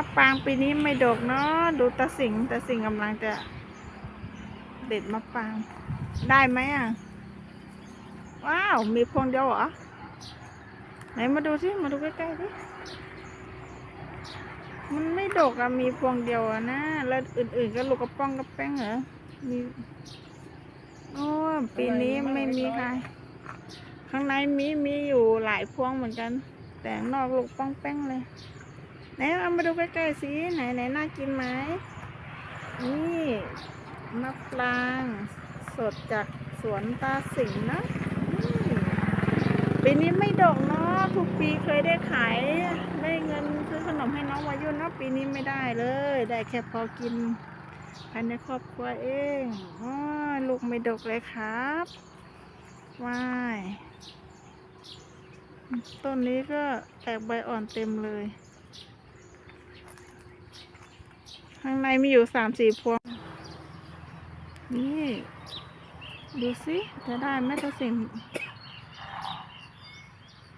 ะปางปีนี้ไม่ดกเนาะดูตาสิงตาสิงกำลังจะเด็ดมะปาง ได้ไหมอะ ว้าว มีพวงเดียวเหรอ ไหนมาดูสิมาดูใกล้ๆสิมันไม่ดกอะมีพวงเดียวอะนะ แล้วอื่นๆก็ลูกกระป้องกระแป้งเหรอ มีโอ้ปีนี้ไม่มีใครข้างในมีมีอยู่หลายพวงเหมือนกัน แต่นอกลูกป้องแป้งเลย ไหนเอามาดูใกล้ๆสิไหนไหนน่ากินไหมนี่มะปรางสดจากสวนตาสิงห์นะปีนี้ไม่ดกเนาะทุกปีเคยได้ขายได้เงินซื้อขนมให้น้องวายุนเนาะปีนี้ไม่ได้เลย ได้แค่พอกินภายในครอบครัวเองอ๋อลูกไม่ดกเลยครับว้ายต้นนี้ก็แตกใบอ่อนเต็มเลย ข้างในมีอยู่สามสี่พวง นี่ ดูสิจะได้ไหมตะสิง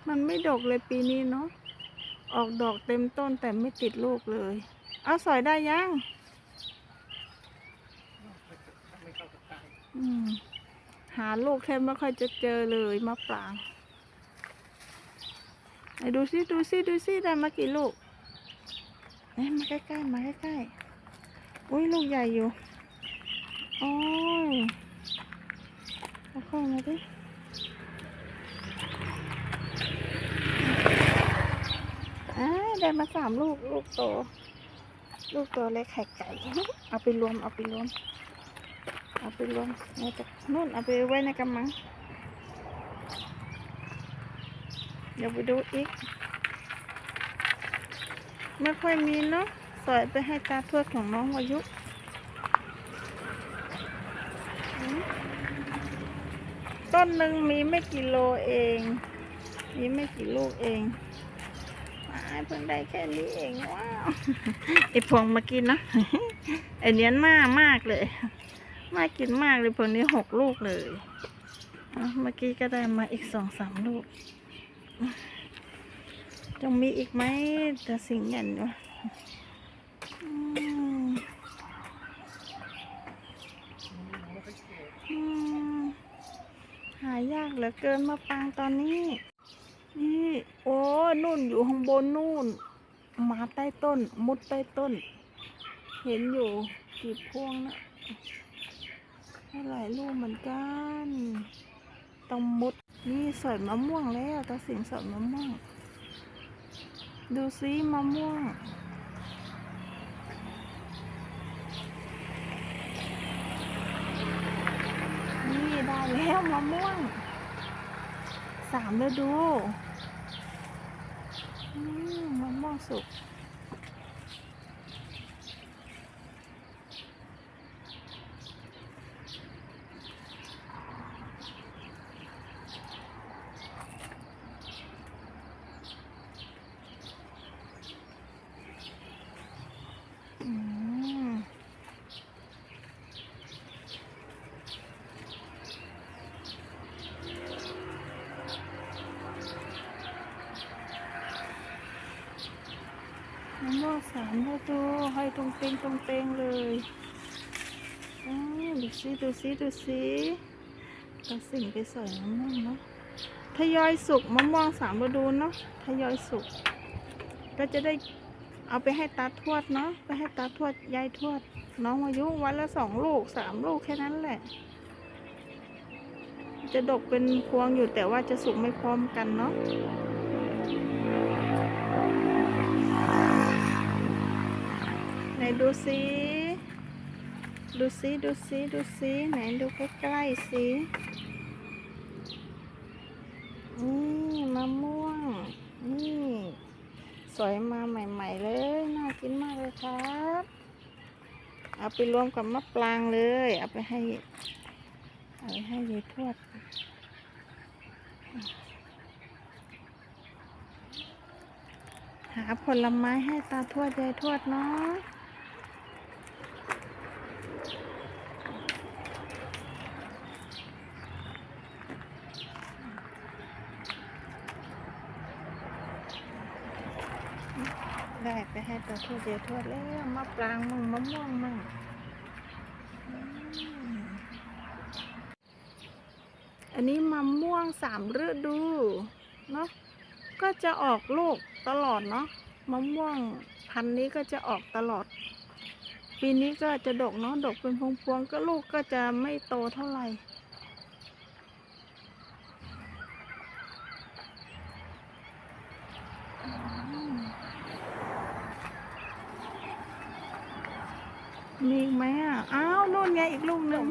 มันไม่ดกเลยปีนี้เนาะ ออกดอกเต็มต้นแต่ไม่ติดลูกเลย เอาสอยได้ยัง หาลูกแทบไม่ค่อยจะเจอเลยมะปรางไหนดูสิ ดูสิ ดูสิ ได้มากี่ลูกเอ้ยมาใกล้ๆ มาใกล้ๆ อุ้ยลูกใหญ่อยู่ โอ้ยเอาเข้ามาดิได้มาสามลูก ลูกโต ลูกโตเล็กไข่ไก่ เอาไปรวม เอาไปรวม เอาไปรวมในตะนู่นเอาไปไว้ในกำมัง เดี๋ยวไปดูอีก ไม่ค่อยมีเนาะ สอยไปให้ตาทวดของน้องวายุต้นหนึ่งมีไม่กี่โลเอง มีไม่กี่ลูกเองอ้ายเพิ่งได้แค่นี้เองว้าวไอพวงมากินนะไอเนี้ยน่ามากเลยน่ากินมากเลยพวกนี้หกลูกเลยเมื่อกี้ก็ได้มาอีกสองสามลูกจะมีอีกไหมแต่สิ่งอย่างวะ หายากเหลือเกินมาปางตอนนี้ นี่ โอ้นู่นอยู่ข้างบนนู่น มาใต้ต้น มุดใต้ต้น เห็นอยู่กี่พวงนะได้หลายลูกเหมือนกัน ต้องมุด นี่สอยมะม่วงแล้วตาสิงสอยมะม่วง ดูซิมะม่วง นี่ ได้แล้วมะม่วงสามฤดูมะม่วงสุก อืม มะม่วงสามฤดูให้ตรงเตงตรงเตงเลยอ้าวดูสิดูสิดูสิตัดสิ่งไปใส่มะม่วงเนาะทยอยสุกมะม่วงสามฤดูเนาะทยอยสุก ก็จะได้เอาไปให้ตาทวดเนาะไปให้ตาทวดยายทวด น้องอายุวันละสองลูกสามลูกแค่นั้นแหละ จะดกเป็นพวงอยู่แต่ว่าจะสุกไม่พร้อมกันเนาะ ดูสิดูสิดูสิดูสิไหนดูใกล้ๆสินี่มะม่วง นี่ สวยมาใหม่ ๆ เลย น่ากินมากเลยครับ เอาไปรวมกับมะปรางเลย เอาไปให้ เอาไปให้ยายทวดหาผลไม้ให้ตาทวดยายทวดเนาะ ได้ไปให้ให้ตาทวดเทวดแล้วมะปรางมั่งมะม่วงมั่งอันนี้มะม่วงสามฤดูเนาะก็จะออกลูกตลอดเนาะมะม่วงพันนี้ก็จะออกตลอด ปีนี้ก็จะดกเนาะดกเป็นพวงๆก็ลูกก็จะไม่โตเท่าไหร่ มีอีกไหมอะ อ้าวนู่นไงอีกลูกหนึ่ง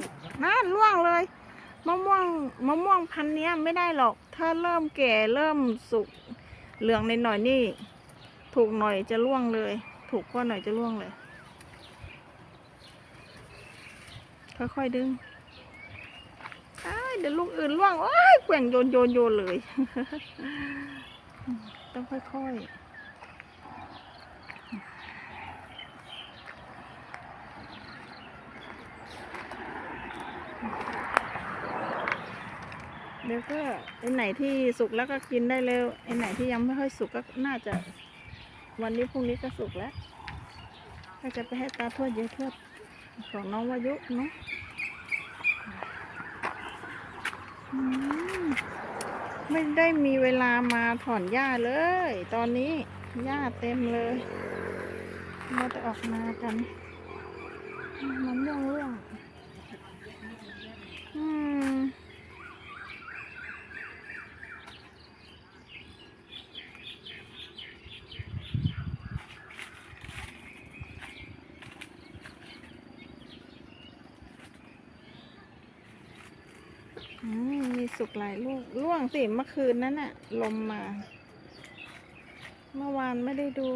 นั่นล่วงเลยมะม่วงมะม่วงพันเนี้ยไม่ได้หรอก ถ้าเริ่มแก่เริ่มสุกเหลืองในหน่อยนี่ ถูกหน่อยจะล่วงเลย ถูกก็หน่อยจะล่วงเลย ค่อยๆดึงเดี๋ยวลูกอื่นล่วงโอ้ยแกว่งโยนโยนโยนเลย ต้องค่อยๆ เดี๋ยวก็ไอ้ไหนที่สุกแล้วก็กินได้เร็วไอ้ไหนที่ยังไม่ค่อยสุกก็น่าจะ วันนี้พรุ่งนี้ก็สุกแล้วก็จะไปให้ตาทวดยายทวดของน้องวายุเนาะอืมไม่ได้มีเวลามาถอนหญ้าเลย ตอนนี้หญ้าเต็มเลยมาจะออกมากันมันม่วงร่วงอืม อื มีสุกหลายลูกล่วงสิเมื่อคืนนั้นน่ะลมมา เมื่อวานไม่ได้ดู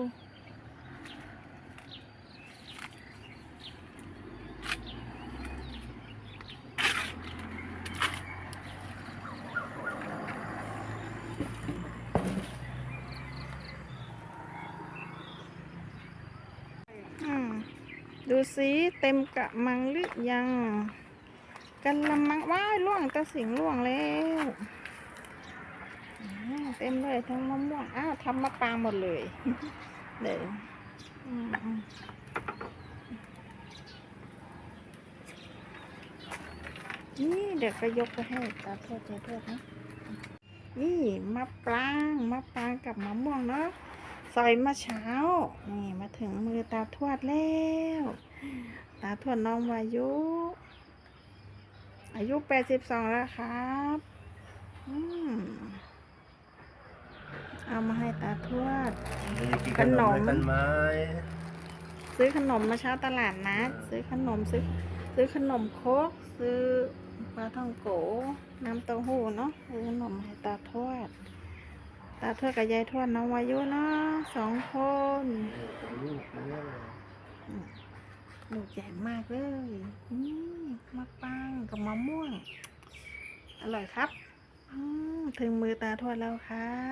อืมดูสิเต็มกะมังหรือยัง กันละมังว้ายล่วงตะสิงล่วงแล้วเต็มเลยทั้งมะม่วงอ้าวทำมะปรางหมดเลยเดี๋ยวอืมอืมนี่เดี๋ยวก็ยกไปให้ตาโทษใจโทษนะนี่มะปรางมะปรางกับมะม่วงเนาะซอยมาเช้า นี่มาถึงมือตาทวดแล้ว ตาทวดน้องวายุ อายุแปดสิบสองแล้วครับอืมเอามาให้ตาทวดกินขนมกันไหมซื้อขนมมาเช้าตลาดนัดซื้อขนมซื้อ ซื้อขนมโคกซื้อปลาท่องโกน้ำเต้าหู้เนาะซื้อขนมให้ตาทวด ตาทวดกับยายทวดน้องวายุเนาะสองคน ลูกเนี่ยลูกใหญ่มากเลยนี่มะปังกับมะม่วง อร่อยครับอืมถึงมือตาทวดแล้วครับ